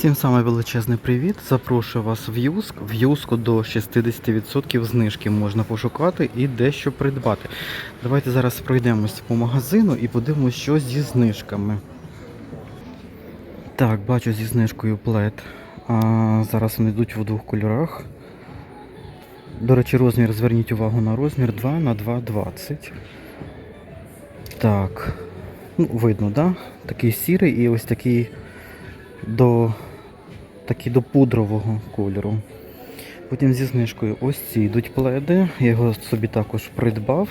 Всім саме величезний привіт. Запрошую вас в Юск. В Юску до 60% знижки можна пошукати і дещо придбати. Давайте зараз пройдемось по магазину і подивимось, що зі знижками. Так, бачу зі знижкою плед. А, зараз вони йдуть в двох кольорах. До речі, розмір, зверніть увагу на розмір 2 на 2,20. Так. Ну, видно, да? Такий сірий і ось такий до, такий до пудрового кольору. Потім зі знижкою ось ці йдуть пледи. Я його собі також придбав.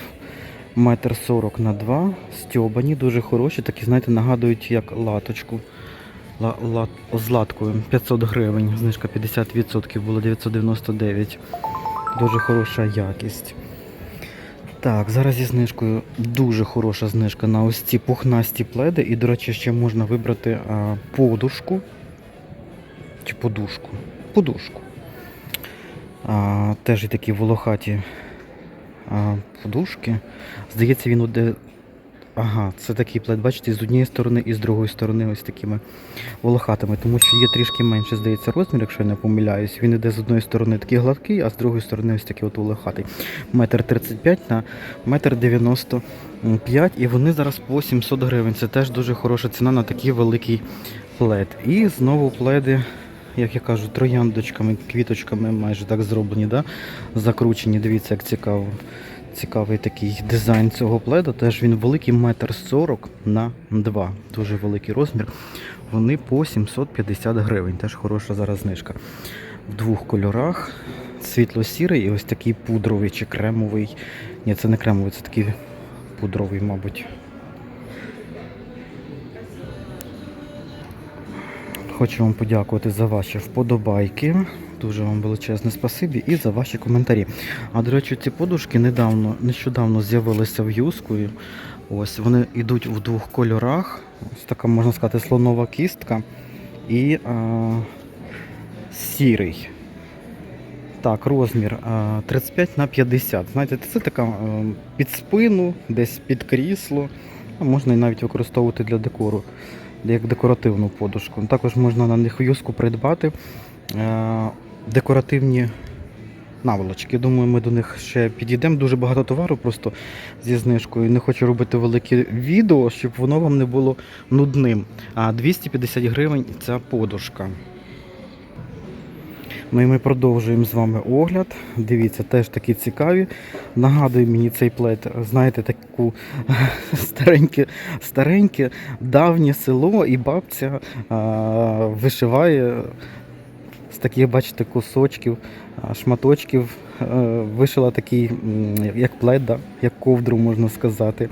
Метр сорок на два, стьобані, дуже хороші, такі, знаєте, нагадують як латочку. Ла, ла, з латкою 500 гривень, знижка 50% було 999. Дуже хороша якість. Так, зараз зі знижкою дуже хороша знижка на ось ці пухнасті пледи. І, до речі, ще можна вибрати а, подушку. Чи подушку? Подушку. А, теж і такі волохаті а, подушки. Здається, він буде. Ага, це такий плед, бачите, з однієї сторони і з другої сторони ось такими волохатими, тому що є трішки менше, здається, розмір, якщо я не помиляюсь. Він іде з одної сторони такий гладкий, а з другої сторони ось такий от волохатий. Метр 35 на метр 95 і вони зараз по 700 гривень. Це теж дуже хороша ціна на такий великий плед. І знову пледи, як я кажу, трояндочками, квіточками майже так зроблені, да? закручені. Дивіться, як цікаво. Цікавий такий дизайн цього пледа. Теж він великий, метр 40 на 2. Дуже великий розмір. Вони по 750 гривень. Теж хороша зараз знижка. В двох кольорах. Світло-сірий і ось такий пудровий чи кремовий. Ні, це не кремовий, це такий пудровий, мабуть. Хочу вам подякувати за ваші вподобайки. Дуже вам величезне спасибі і за ваші коментарі. А до речі, ці подушки недавно, нещодавно з'явилися в юску. Ось вони йдуть в двох кольорах. Ось така, можна сказати, слонова кістка і а, сірий. Так, розмір 35 на 50. Знаєте, це така під спину, десь під крісло. Можна і навіть використовувати для декору, як декоративну подушку. Також можна на них в юску придбати е, декоративні наволочки. Думаю, ми до них ще підійдемо. Дуже багато товару просто зі знижкою. Не хочу робити велике відео, щоб воно вам не було нудним. А 250 гривень ця подушка. Ну і ми продовжуємо з вами огляд. Дивіться, теж такі цікаві. Нагадує мені цей плед, знаєте, таку стареньке, стареньке, давнє село, і бабця а, вишиває з таких, бачите, кусочків, шматочків. Вишила такий, як плед, да, як ковдру, можна сказати.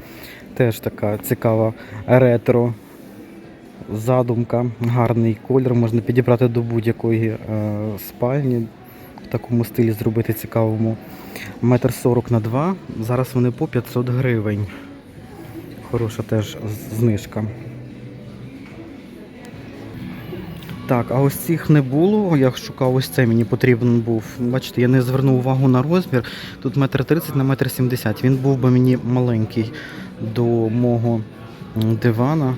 Теж така цікава ретро задумка, гарний колір, можна підібрати до будь-якої е, спальні. В такому стилі зробити цікавому. Метр сорок на 2. Зараз вони по 500 гривень. Хороша теж знижка. Так, а ось цих не було. Я шукав ось це, мені потрібен був. Бачите, я не звернув увагу на розмір. Тут метр 30 на метр 70. Він був би мені маленький до мого дивана.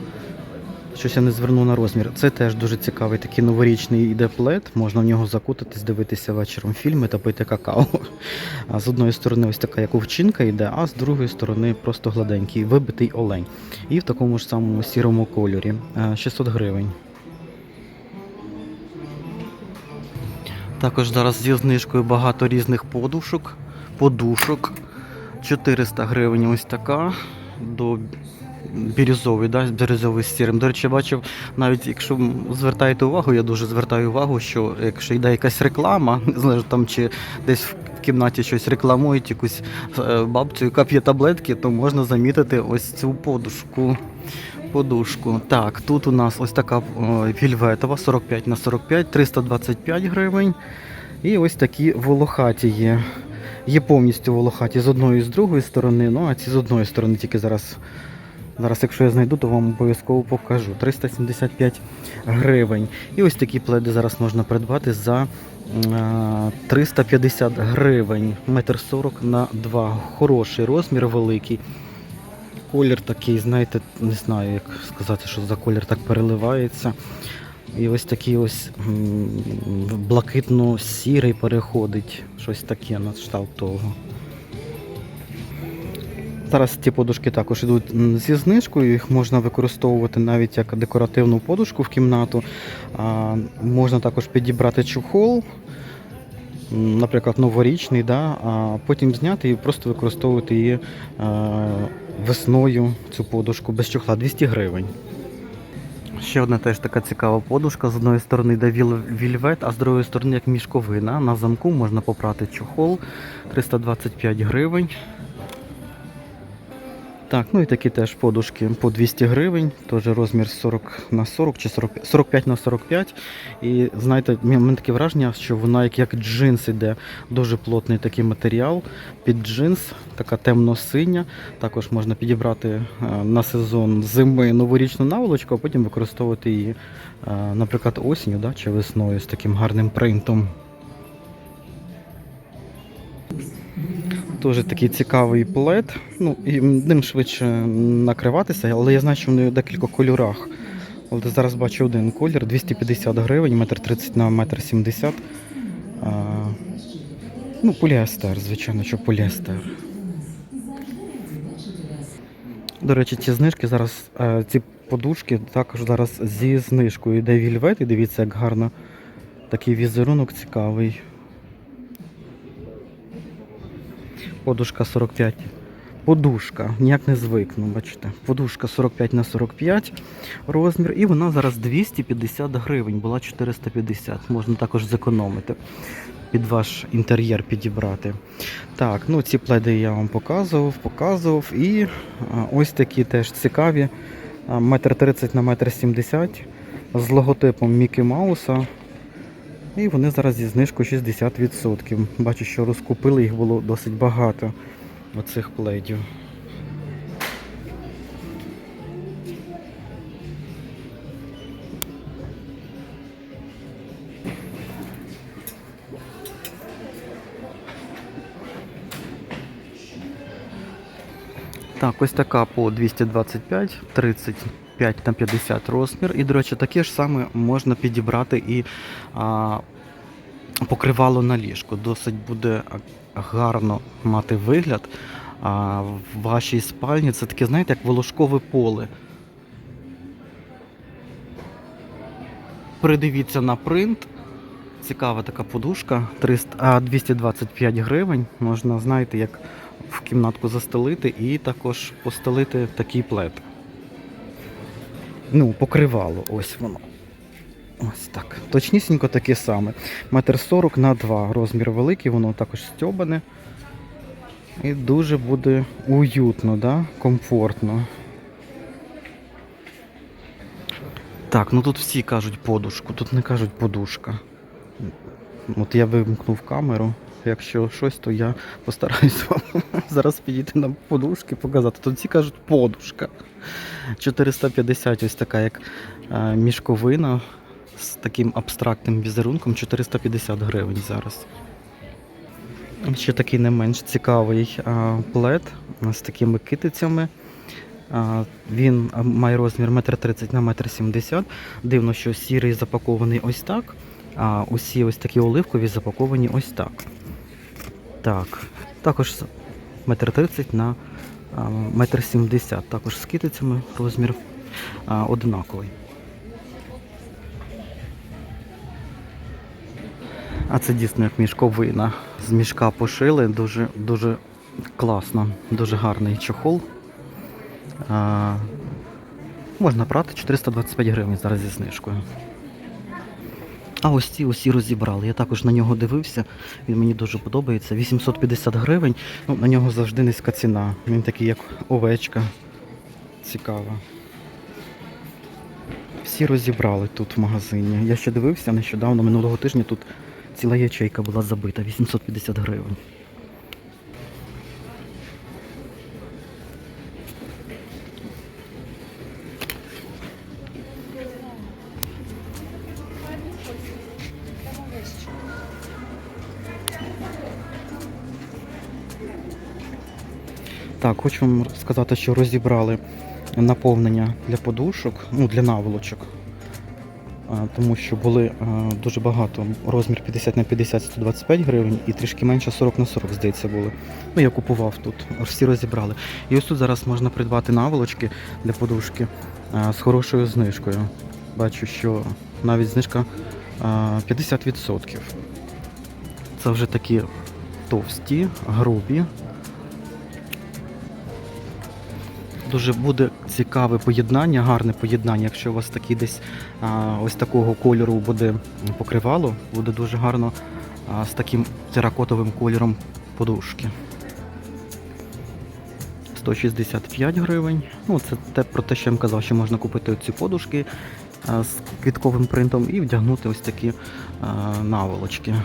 Щось я не звернув на розмір. Це теж дуже цікавий такий новорічний йде плед. Можна в нього закутатись, дивитися вечором фільми та пити какао. А з одної сторони ось така як овчинка йде, а з другої сторони просто гладенький, вибитий олень. І в такому ж самому сірому кольорі. Е, 600 гривень. Також зараз зі знижкою багато різних подушок, подушок. 400 гривень ось така до бірюзовий, да, бірюзовий з сірим. До речі, бачив, навіть якщо звертаєте увагу, я дуже звертаю увагу, що якщо йде якась реклама, там чи десь в кімнаті щось рекламують, якусь е, бабцю, яка п'є таблетки, то можна замітити ось цю подушку. Подушку. Так, тут у нас ось така вільветова 45 на 45, 325 гривень. І ось такі волохаті є. Є повністю волохаті з одної і з другої сторони, ну а ці з одної сторони тільки зараз. Зараз, якщо я знайду, то вам обов'язково покажу. 375 гривень. І ось такі пледи зараз можна придбати за е, 350 гривень. Метр 40 на 2. Хороший розмір, великий. Колір такий, знаєте, не знаю, як сказати, що за колір так переливається. І ось такий ось блакитно-сірий переходить. Щось таке на кшталт того. Зараз ці подушки також йдуть зі знижкою, їх можна використовувати навіть як декоративну подушку в кімнату. А, можна також підібрати чохол, наприклад, новорічний, да, а потім зняти і просто використовувати її а, весною, цю подушку без чохла 200 гривень. Ще одна теж така цікава подушка. З одної сторони йде вільвет, а з другої сторони як мішковина. На замку можна попрати чохол 325 гривень. Так, ну і такі теж подушки по 200 гривень, теж розмір 40 на 40 чи 40, 45 на 45. І знаєте, в мене таке враження, що вона як, як джинс іде, дуже плотний такий матеріал. Під джинс, така темно-синя. Також можна підібрати е, на сезон зими новорічну наволочку, а потім використовувати її, е, наприклад, осінню да, чи весною з таким гарним принтом. Дуже такий цікавий плед. Ну, і ним швидше накриватися, але я знаю, що вони в декількох кольорах. От зараз бачу один колір 250 гривень, метр 30 на метр 70. А, ну, поліестер, звичайно, що поліестер. До речі, ці знижки зараз, е, ці подушки також зараз зі знижкою йде вільвет, і дивіться, як гарно такий візерунок цікавий. Подушка 45. Подушка, ніяк не звикну, бачите. Подушка 45 на 45 розмір, і вона зараз 250 гривень, була 450. Можна також зекономити під ваш інтер'єр підібрати. Так, ну ці пледи я вам показував, показував. І ось такі теж цікаві. а, Метр 30 на метр 70 з логотипом Мікі Мауса. І вони зараз зі знижкою 60%. Бачу, що розкупили, їх було досить багато оцих пледів. Так, ось така по 225, 35 на 50 розмір. І, до речі, таке ж саме можна підібрати і а, покривало на ліжку. Досить буде гарно мати вигляд. А в вашій спальні це таке, знаєте, як волошкове поле. Придивіться на принт. Цікава така подушка. 300, 225 гривень. Можна, знаєте, як в кімнатку застелити і також постелити такий плед. Ну, покривало, ось воно. Ось так. Точнісінько таке саме. Метр 40 на 2. Розмір великий, воно також стьобане. І дуже буде уютно, да? комфортно. Так, ну тут всі кажуть подушку, тут не кажуть подушка. От я вимкнув камеру. Якщо щось, то я постараюсь вам зараз підійти на подушки показати. Тут всі кажуть подушка. 450 ось така як е, мішковина з таким абстрактним візерунком 450 гривень зараз. Ще такий не менш цікавий плед з такими китицями. Він має розмір 1,30 на 1,70 м. Дивно, що сірий запакований ось так, а усі ось такі оливкові запаковані ось так. Так, також 1,30 на а, 1,70 м. Також з китицями розмір однаковий. А це дійсно як мішковина. З мішка пошили, дуже, дуже класно, дуже гарний чохол. Можна брати 425 гривень зараз зі знижкою. А ось ці усі розібрали. Я також на нього дивився. Він мені дуже подобається. 850 гривень. Ну, на нього завжди низька ціна. Він такий, як овечка. Цікава. Всі розібрали тут в магазині. Я ще дивився нещодавно, минулого тижня тут ціла ячейка була забита, 850 гривень. Так, хочу вам сказати, що розібрали наповнення для подушок, ну для наволочок. тому що були дуже багато. Розмір 50 на 50 125 гривень і трішки менше 40 на 40, здається, були. Ну, я купував тут, всі розібрали. І ось тут зараз можна придбати наволочки для подушки з хорошою знижкою. Бачу, що навіть знижка 50%. Це вже такі товсті, грубі. Дуже буде цікаве поєднання, гарне поєднання. Якщо у вас такий десь ось такого кольору буде покривало, буде дуже гарно з таким теракотовим кольором подушки. 165 гривень. Ну, це те про те, що я вам казав, що можна купити ці подушки з квітковим принтом і вдягнути ось такі наволочки.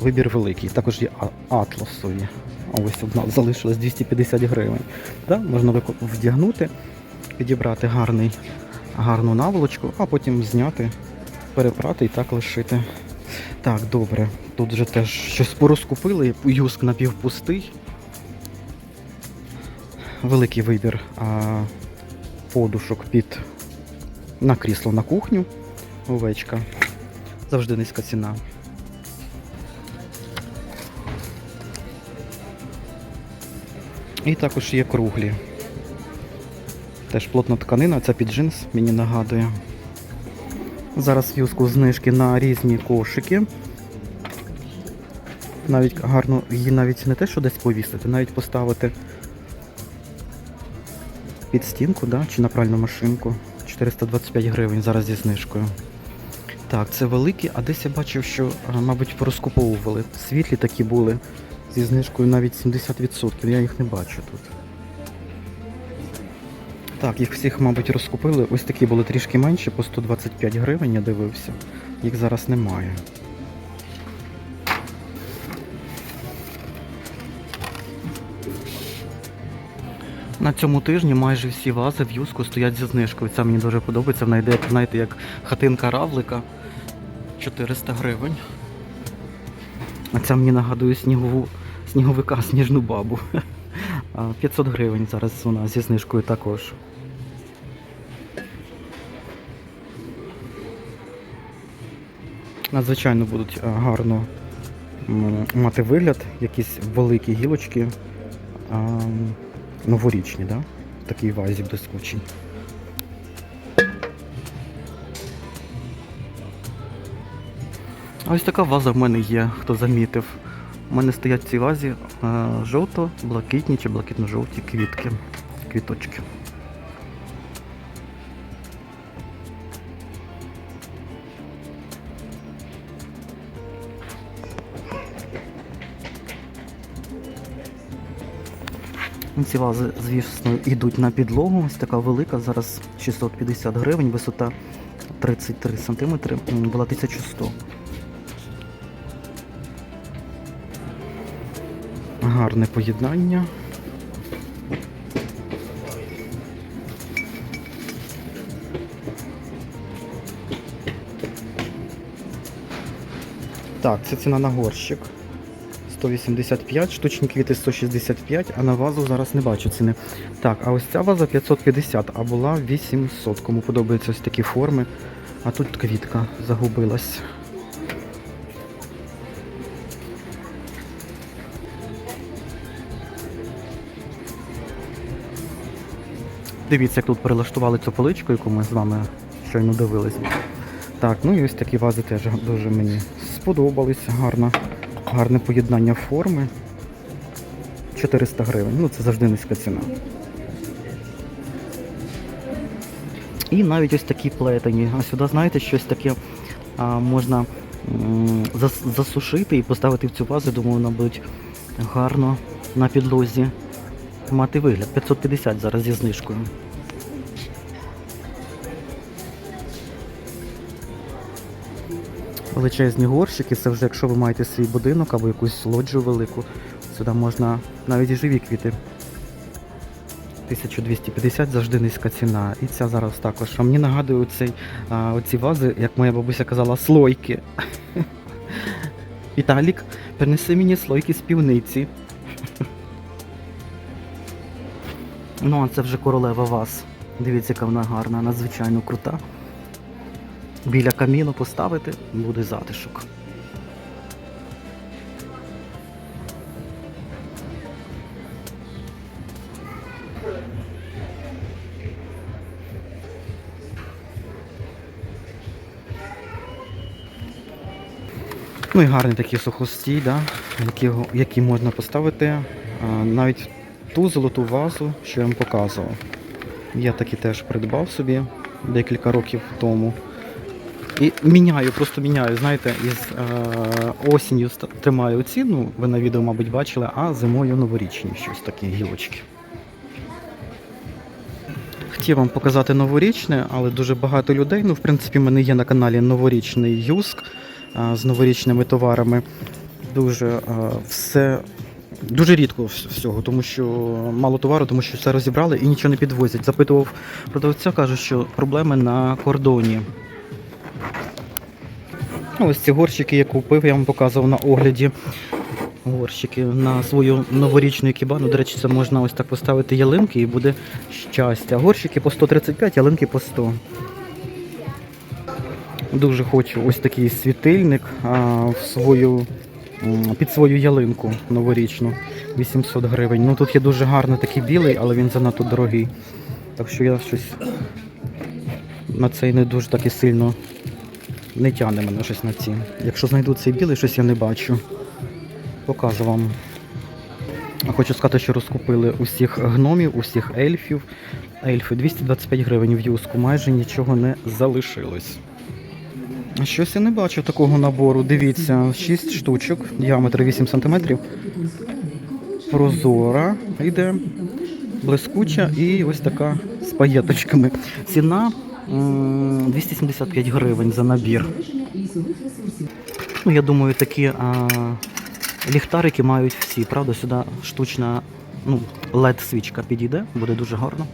Вибір великий. Також є атласові. Ось одна залишилась 250 гривень. Да? Можна вдягнути, підібрати гарний, гарну наволочку, а потім зняти, перепрати і так лишити. Так, добре. Тут вже теж щось порозкупили, юск напівпустий. Великий вибір а, подушок під на крісло на кухню. Овечка. Завжди низька ціна. І також є круглі. Теж плотна тканина, це під джинс, мені нагадує. Зараз в'юзку знижки на різні кошики. Навіть гарно її навіть не те, що десь повісити, навіть поставити під стінку, да? чи на пральну машинку. 425 гривень зараз зі знижкою. Так, це великі, а десь я бачив, що, мабуть, порозкуповували. Світлі такі були зі знижкою навіть 70%. Я їх не бачу тут. Так, їх всіх, мабуть, розкупили. Ось такі були трішки менші, по 125 гривень, я дивився. Їх зараз немає. На цьому тижні майже всі вази в юску стоять зі знижкою. Це мені дуже подобається. Вона йде, знаєте, як хатинка равлика. 400 гривень. А ця мені нагадує снігову, сніговика, сніжну бабу. 500 гривень зараз вона зі знижкою також. Надзвичайно будуть гарно мати вигляд, якісь великі гілочки новорічні, да? такий вазі блискучий. А ось така ваза в мене є, хто замітив. У мене стоять в цій вазі е, жовто-блакитні чи блакитно-жовті квітки, квіточки. Ці вази, звісно, йдуть на підлогу. Ось така велика, зараз 650 гривень, висота 33 см, була 1100. Гарне поєднання. Так, це ціна на горщик. 185, штучні квіти 165, а на вазу зараз не бачу ціни. Так, а ось ця ваза 550, а була 800. Кому подобаються ось такі форми. А тут квітка загубилась. Дивіться, як тут перелаштували цю поличку, яку ми з вами щойно дивились. Так, ну і ось такі вази теж дуже мені сподобались. Гарно, гарне поєднання форми. 400 гривень. Ну це завжди низька ціна. І навіть ось такі плетені. А сюди, знаєте, щось таке а, можна засушити і поставити в цю вазу. Думаю, вона буде гарно на підлозі мати вигляд. 550 зараз зі знижкою. Величезні горщики, це вже якщо ви маєте свій будинок або якусь лоджію велику, сюди можна навіть і живі квіти. 1250 завжди низька ціна. І ця зараз також. А мені нагадує оцей, а, оці вази, як моя бабуся казала, слойки. Віталік, принеси мені слойки з півниці. Ну, а це вже королева ваз. Дивіться, яка вона гарна, надзвичайно крута. Біля каміну поставити буде затишок. Ну і гарний такий сухостій, да, які, які можна поставити навіть ту золоту вазу, що я вам показував. Я такі теж придбав собі декілька років тому. І міняю, просто міняю, знаєте, із е, осінню тримаю ці, ну, ви на відео, мабуть, бачили, а зимою новорічні щось такі гілочки. Хотів вам показати новорічне, але дуже багато людей. Ну, в принципі, в мене є на каналі новорічний юск а, з новорічними товарами. Дуже а, все. Дуже рідко вс- всього, тому що мало товару, тому що все розібрали і нічого не підвозять. Запитував продавця, каже, що проблеми на кордоні. Ну, Ось ці горщики я купив, я вам показував на огляді. Горщики на свою новорічну кібану. До речі, це можна ось так поставити ялинки і буде щастя. Горщики по 135, ялинки по 100. Дуже хочу ось такий світильник а, в свою, під свою ялинку новорічну. 800 гривень. Ну тут є дуже гарний такий білий, але він занадто дорогий. Так що я щось на цей не дуже так і сильно не тягне мене щось на ці. Якщо знайду цей білий, щось я не бачу. Покажу вам. Хочу сказати, що розкупили усіх гномів, усіх ельфів. Ельфи 225 гривень в юску, майже нічого не залишилось. Щось я не бачу такого набору. Дивіться, 6 штучок, діаметр 8 см. Прозора йде, блискуча і ось така з паєточками. Ціна 275 гривень за набір. Ну, я думаю, такі а, ліхтарики мають всі, правда? Сюди штучна ну, LED-свічка підійде, буде дуже гарно.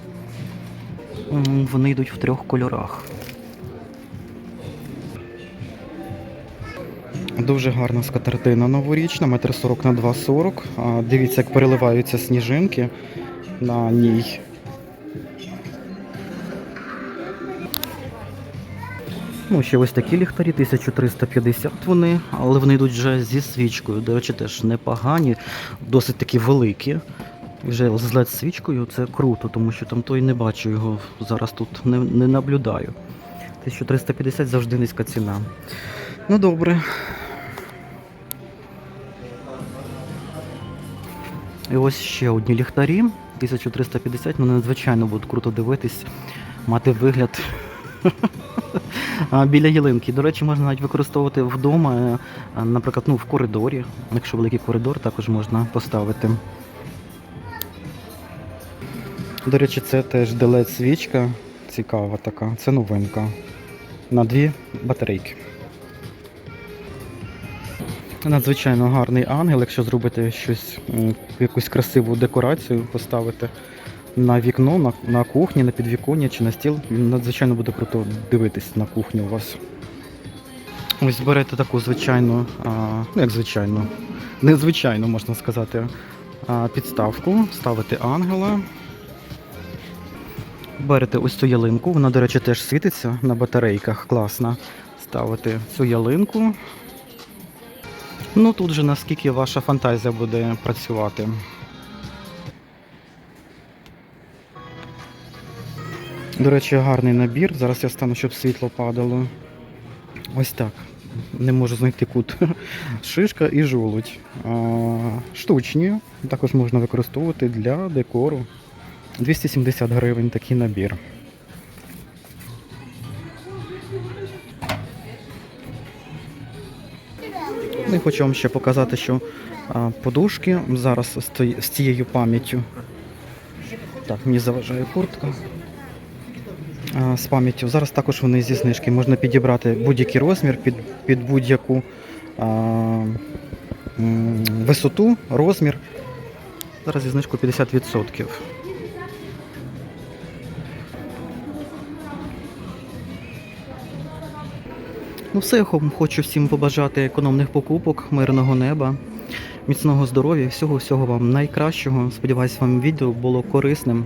Вони йдуть в трьох кольорах. Дуже гарна скатертина новорічна, метр 40 на 2,40. Дивіться, як переливаються сніжинки на ній. Ну, ще ось такі ліхтарі, 1350 вони, але вони йдуть вже зі свічкою. До речі, теж непогані, досить такі великі. Вже з led свічкою це круто, тому що там той не бачу його зараз тут не, не наблюдаю. 1350 завжди низька ціна. Ну добре. І ось ще одні ліхтарі. 1350, ну надзвичайно будуть круто дивитись, мати вигляд біля ялинки. До речі, можна навіть використовувати вдома, е, наприклад, ну, в коридорі. Якщо великий коридор, також можна поставити. До речі, це теж делет свічка. Цікава така. Це новинка. На дві батарейки. Надзвичайно гарний ангел, якщо зробити щось, якусь красиву декорацію, поставити на вікно, на, на кухні, на підвіконня чи на стіл, він надзвичайно буде круто дивитись на кухню у вас. Ось берете таку звичайну, а, ну як звичайну, незвичайну можна сказати, а, підставку, ставите ангела. Берете ось цю ялинку, вона, до речі, теж світиться на батарейках, класна. Ставите цю ялинку. Ну тут же наскільки ваша фантазія буде працювати. До речі, гарний набір. Зараз я стану, щоб світло падало. Ось так. Не можу знайти кут. Шишка і жолудь. Штучні. Також можна використовувати для декору. 270 гривень такий набір. І хочу вам ще показати, що подушки зараз з, цією пам'яттю. Так, мені заважає куртка. З пам'яттю. Зараз також вони зі знижки. Можна підібрати будь-який розмір під, під будь-яку висоту, розмір. Зараз зі знижкою 50%. Ну все, хочу всім побажати економних покупок, мирного неба, міцного здоров'я, всього всього вам найкращого. Сподіваюсь, вам відео було корисним.